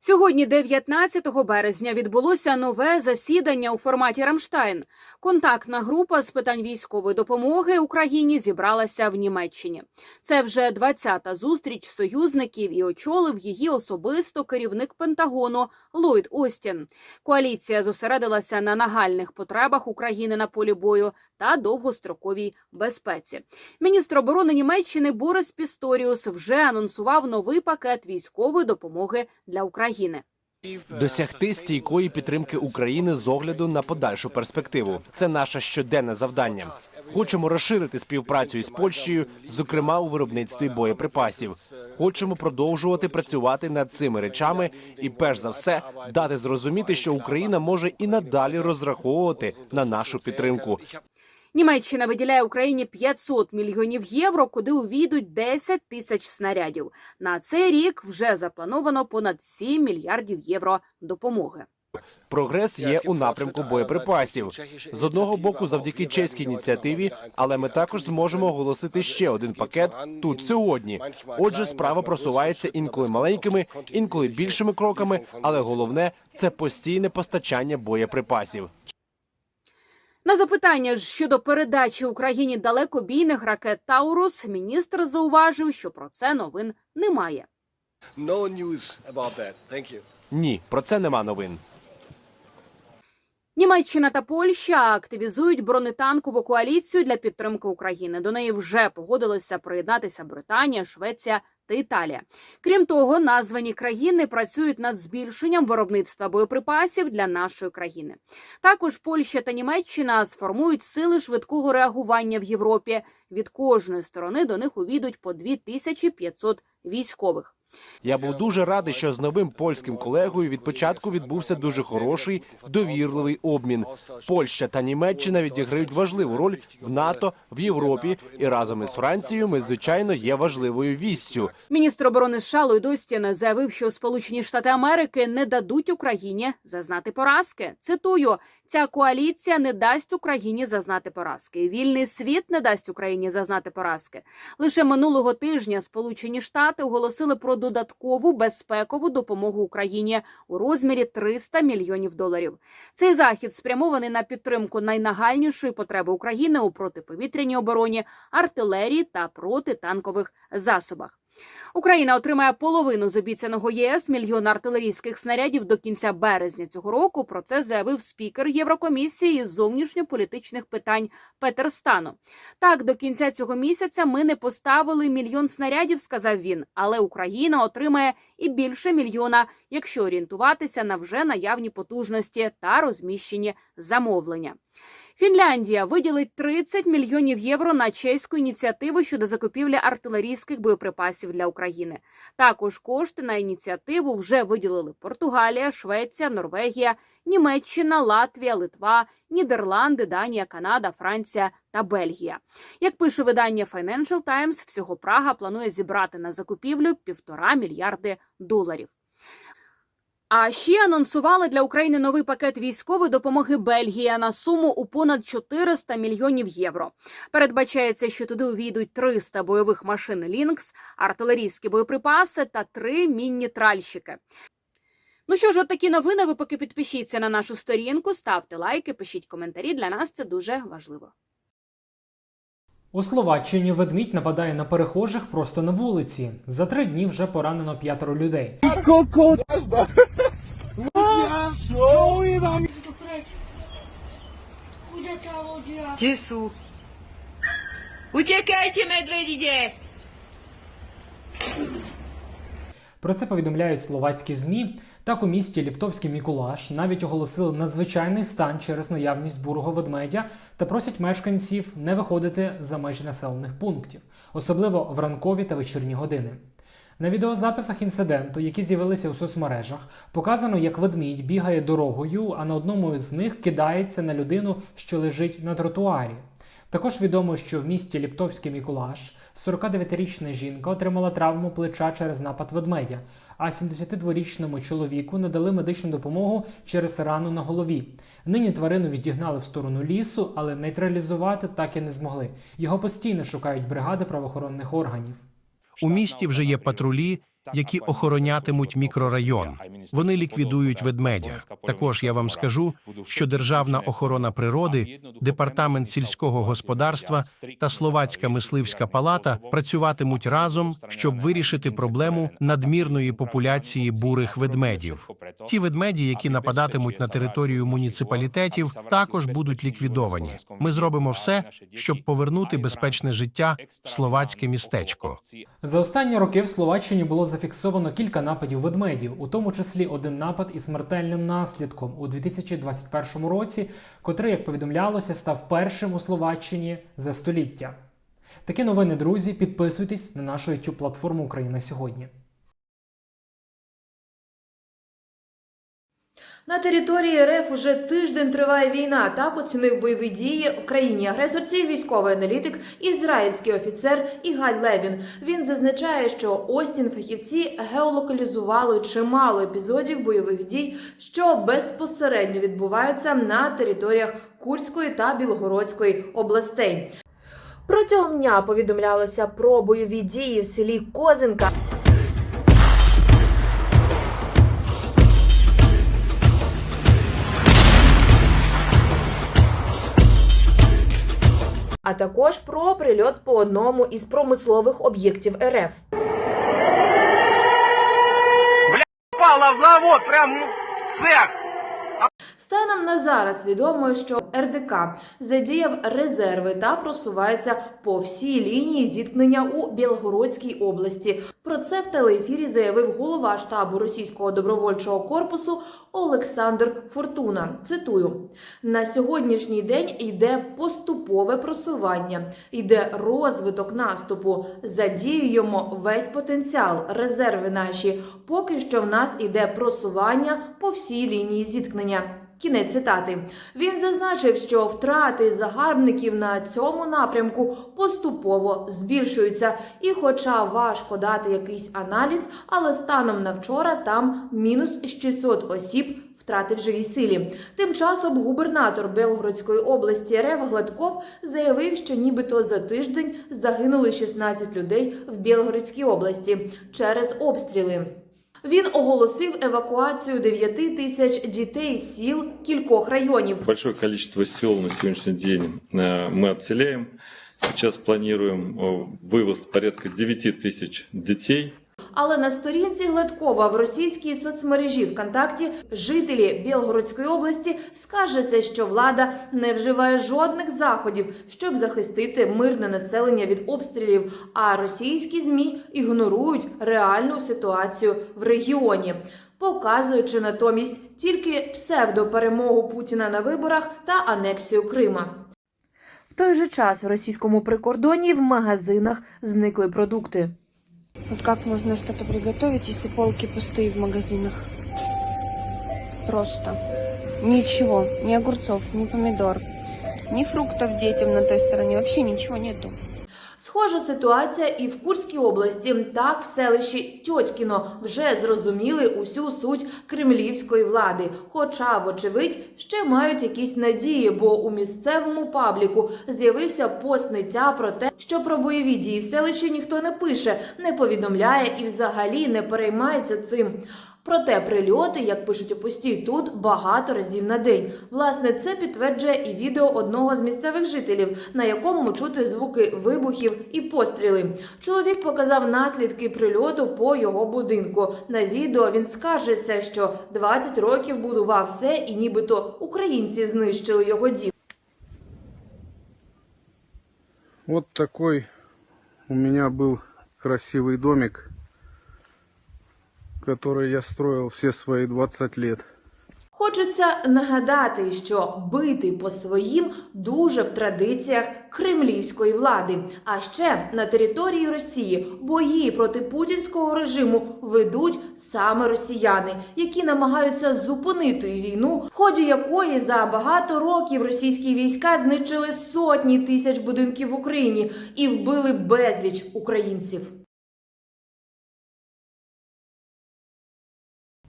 Сьогодні, 19 березня, відбулося нове засідання у форматі Рамштайн. Контактна група з питань військової допомоги Україні зібралася в Німеччині. Це вже 20-та зустріч союзників і очолив її особисто керівник Пентагону Ллойд Остін. Коаліція зосередилася на нагальних потребах України на полі бою та довгостроковій безпеці. Міністр оборони Німеччини Борис Пісторіус вже анонсував новий пакет військової допомоги для України. Досягти стійкої підтримки України з огляду на подальшу перспективу. Це наше щоденне завдання. Хочемо розширити співпрацю із Польщею, зокрема у виробництві боєприпасів. Хочемо продовжувати працювати над цими речами і, перш за все, дати зрозуміти, що Україна може і надалі розраховувати на нашу підтримку. Німеччина виділяє Україні 500 мільйонів євро, куди увійдуть 10 тисяч снарядів. На цей рік вже заплановано понад 7 мільярдів євро допомоги. Прогрес є у напрямку боєприпасів. З одного боку, завдяки чеській ініціативі, але ми також зможемо оголосити ще один пакет тут сьогодні. Отже, справа просувається інколи маленькими, інколи більшими кроками, але головне це постійне постачання боєприпасів. На запитання щодо передачі Україні далекобійних ракет Таурус, міністр зауважив, що про це новин немає. No news about that. Thank you. Ні, про це нема новин. Німеччина та Польща активізують бронетанкову коаліцію для підтримки України. До неї вже погодилися приєднатися Британія, Швеція та Італія. Крім того, названі країни працюють над збільшенням виробництва боєприпасів для нашої країни. Також Польща та Німеччина сформують сили швидкого реагування в Європі. Від кожної сторони до них увійдуть по 2500 військових. Я був дуже радий, що з новим польським колегою від початку відбувся дуже хороший довірливий обмін. Польща та Німеччина відіграють важливу роль в НАТО в Європі, і разом із Францією ми звичайно є важливою віссю. Міністр оборони США Ллойд Остін заявив, що Сполучені Штати Америки не дадуть Україні зазнати поразки. Цитую: ця коаліція не дасть Україні зазнати поразки. Вільний світ не дасть Україні зазнати поразки. Лише минулого тижня Сполучені Штати оголосили про додаткову безпекову допомогу Україні у розмірі 300 мільйонів доларів. Цей захід спрямований на підтримку найнагальнішої потреби України у протиповітряній обороні, артилерії та протитанкових засобах. Україна отримає половину з обіцяного ЄС мільйон артилерійських снарядів до кінця березня цього року. Про це заявив спікер Єврокомісії з зовнішньополітичних питань Петер Стано. Так, до кінця цього місяця ми не поставили мільйон снарядів, сказав він. Але Україна отримає і більше мільйона, якщо орієнтуватися на вже наявні потужності та розміщені замовлення. Фінляндія виділить 30 мільйонів євро на чеську ініціативу щодо закупівлі артилерійських боєприпасів для України. Також кошти на ініціативу вже виділили Португалія, Швеція, Норвегія, Німеччина, Латвія, Литва, Нідерланди, Данія, Канада, Франція та Бельгія. Як пише видання Financial Times, всього Прага планує зібрати на закупівлю півтора мільярди доларів. А ще анонсували для України новий пакет військової допомоги Бельгія на суму у понад 400 мільйонів євро. Передбачається, що туди увійдуть 300 бойових машин Лінкс, артилерійські боєприпаси та три мінні тральщики. Ну що ж, от такі новини. Ви поки підпишіться на нашу сторінку, ставте лайки, пишіть коментарі. Для нас це дуже важливо. У Словаччині ведмідь нападає на перехожих просто на вулиці. За три дні вже поранено п'ятеро людей. Utekajte, medvedide! Про це повідомляють словацькі змі. Так у місті Ліптовський Мікулаш навіть оголосили надзвичайний стан через наявність бурого ведмедя та просять мешканців не виходити за межі населених пунктів, особливо в ранкові та вечірні години. На відеозаписах інциденту, які з'явилися у соцмережах, показано, як ведмідь бігає дорогою, а на одному з них кидається на людину, що лежить на тротуарі. Також відомо, що в місті Ліптовський Мікулаш 49-річна жінка отримала травму плеча через напад ведмедя, а 72-річному чоловіку надали медичну допомогу через рану на голові. Нині тварину відігнали в сторону лісу, але нейтралізувати так і не змогли. Його постійно шукають бригади правоохоронних органів. У місті вже є патрулі, які охоронятимуть мікрорайон. Вони ліквідують ведмедя. Також я вам скажу, що Державна охорона природи, департамент сільського господарства та Словацька мисливська палата працюватимуть разом, щоб вирішити проблему надмірної популяції бурих ведмедів. Ті ведмеді, які нападатимуть на територію муніципалітетів, також будуть ліквідовані. Ми зробимо все, щоб повернути безпечне життя в словацьке містечко. За останні роки в Словаччині було зафіксовано кілька нападів ведмедів, у тому числі один напад із смертельним наслідком у 2021 році, котрий, як повідомлялося, став першим у Словаччині за століття. Такі новини, друзі. Підписуйтесь на нашу youtube платформу Україна сьогодні. На території РФ уже тиждень триває війна. Так оцінив бойові дії в країні агресорці військовий аналітик, ізраїльський офіцер Ігаль Левін. Він зазначає, що Остін фахівці геолокалізували чимало епізодів бойових дій, що безпосередньо відбуваються на територіях Курської та Білгородської областей. Протягом дня повідомлялося про бойові дії в селі Козинка. А також про прильот по одному із промислових об'єктів РФ. Попала в завод, прям ну, в цех. Станом на зараз відомо, що РДК задіяв резерви та просувається по всій лінії зіткнення у Білгородській області. Про це в телеефірі заявив голова штабу російського добровольчого корпусу Олександр Фортуна. Цитую: на сьогоднішній день йде поступове просування, йде розвиток наступу. Задіюємо весь потенціал, резерви наші. Поки що в нас іде просування по всій лінії зіткнення. Кінець цитати. Він зазначив, що втрати загарбників на цьому напрямку поступово збільшуються. І, хоча важко дати якийсь аналіз, але станом на вчора там мінус 600 осіб. Втрати в живій силі. Тим часом губернатор Белгородської області Рев Гладков заявив, що нібито за тиждень загинули 16 людей в Білгородській області через обстріли. Він оголосив евакуацію 9 тисяч дітей з сіл кількох районів. Большое количество сел на сегодняшний день э, мы отселяем. Сейчас планируем э, вывоз порядка 9 тысяч детей. Але на сторінці Гладкова в російській соцмережі ВКонтакті жителі Білгородської області скаржаться, що влада не вживає жодних заходів, щоб захистити мирне населення від обстрілів. А російські змі ігнорують реальну ситуацію в регіоні. Показуючи натомість тільки псевдоперемогу Путіна на виборах та анексію Крима. В той же час в російському прикордонні в магазинах зникли продукти. Вот как можно что-то приготовить, если полки пустые в магазинах? Просто. Ничего. Ни огурцов, ни помидор, ни фруктов детям на той стороне. Вообще ничего нету. Схожа ситуація і в Курській області. Так, в селищі Тьотькіно вже зрозуміли усю суть кремлівської влади. Хоча, вочевидь, ще мають якісь надії, бо у місцевому пабліку з'явився пост ниття про те, що про бойові дії в селищі ніхто не пише, не повідомляє і взагалі не переймається цим. Проте прильоти, як пишуть у пості, тут багато разів на день. Власне, це підтверджує і відео одного з місцевих жителів, на якому чути звуки вибухів і постріли. Чоловік показав наслідки прильоту по його будинку. На відео він скаржиться, що 20 років будував все, і нібито українці знищили його дім. Вот такой у меня был красивый домик, который я строил все свои 20 лет. Хочеться нагадати, що бити по своїм дуже в традиціях кремлівської влади. А ще на території Росії бої проти путінського режиму ведуть саме росіяни, які намагаються зупинити війну, в ході якої за багато років російські війська знищили сотні тисяч будинків в Україні і вбили безліч українців.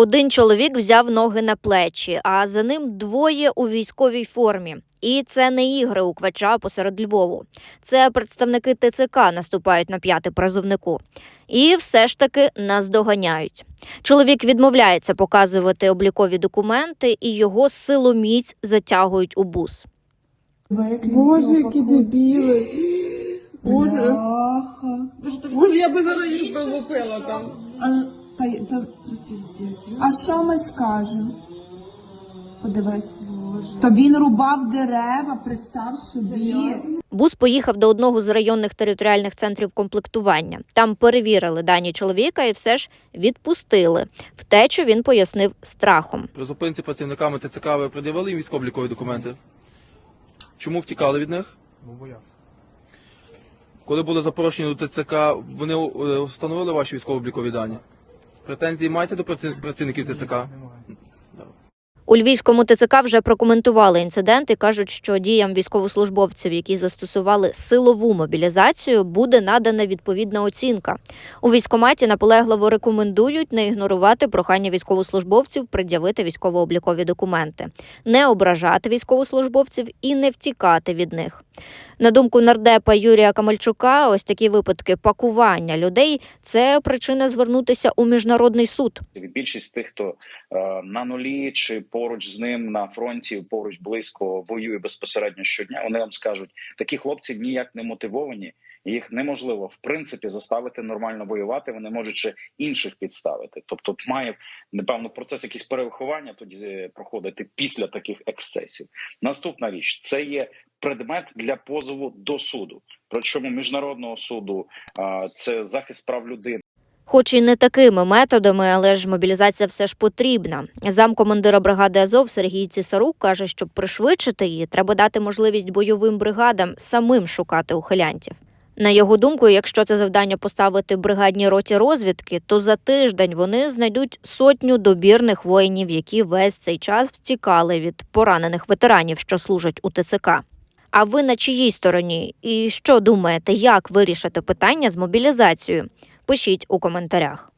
Один чоловік взяв ноги на плечі, а за ним двоє у військовій формі. І це не ігри у квача посеред Львову. Це представники ТЦК наступають на п'яти призовнику. І все ж таки нас доганяють. Чоловік відмовляється показувати облікові документи, і його силоміць затягують у бус. Боже, які дебіли. Боже. Боже, я би зараз їх випила там. А, та, та, а що ми скажемо? Подивись. То він рубав дерева, представ собі. Бус поїхав до одного з районних територіальних центрів комплектування. Там перевірили дані чоловіка і все ж відпустили. Втечу він пояснив страхом. При зупинці працівниками ТЦК ви пред'явили їм військово-облікові документи? Чому втікали від них? Ну, боялся. Коли були запрошені до ТЦК, вони е, встановили ваші військово-облікові дані? Претензії маєте до праці- працівників ТЦК? У львівському ТЦК вже прокоментували інцидент і кажуть, що діям військовослужбовців, які застосували силову мобілізацію, буде надана відповідна оцінка. У військкоматі наполегливо рекомендують не ігнорувати прохання військовослужбовців пред'явити військово-облікові документи, не ображати військовослужбовців і не втікати від них. На думку нардепа Юрія Камальчука, ось такі випадки пакування людей це причина звернутися у міжнародний суд. Більшість тих, хто е, на нулі чи поруч з ним на фронті, поруч близько воює безпосередньо щодня. Вони вам скажуть, такі хлопці ніяк не мотивовані. Їх неможливо в принципі заставити нормально воювати. Вони можуть ще інших підставити. Тобто, має напевно процес якийсь перевиховання тоді е, проходити після таких ексцесів. Наступна річ це є предмет для позову до суду. Причому міжнародного суду це захист прав людини. Хоч і не такими методами, але ж мобілізація все ж потрібна. Замкомандира бригади Азов Сергій Цісарук каже, щоб пришвидшити її, треба дати можливість бойовим бригадам самим шукати ухилянтів. На його думку, якщо це завдання поставити бригадній роті розвідки, то за тиждень вони знайдуть сотню добірних воїнів, які весь цей час втікали від поранених ветеранів, що служать у ТЦК. А ви на чиїй стороні? І що думаєте, як вирішити питання з мобілізацією? Пишіть у коментарях.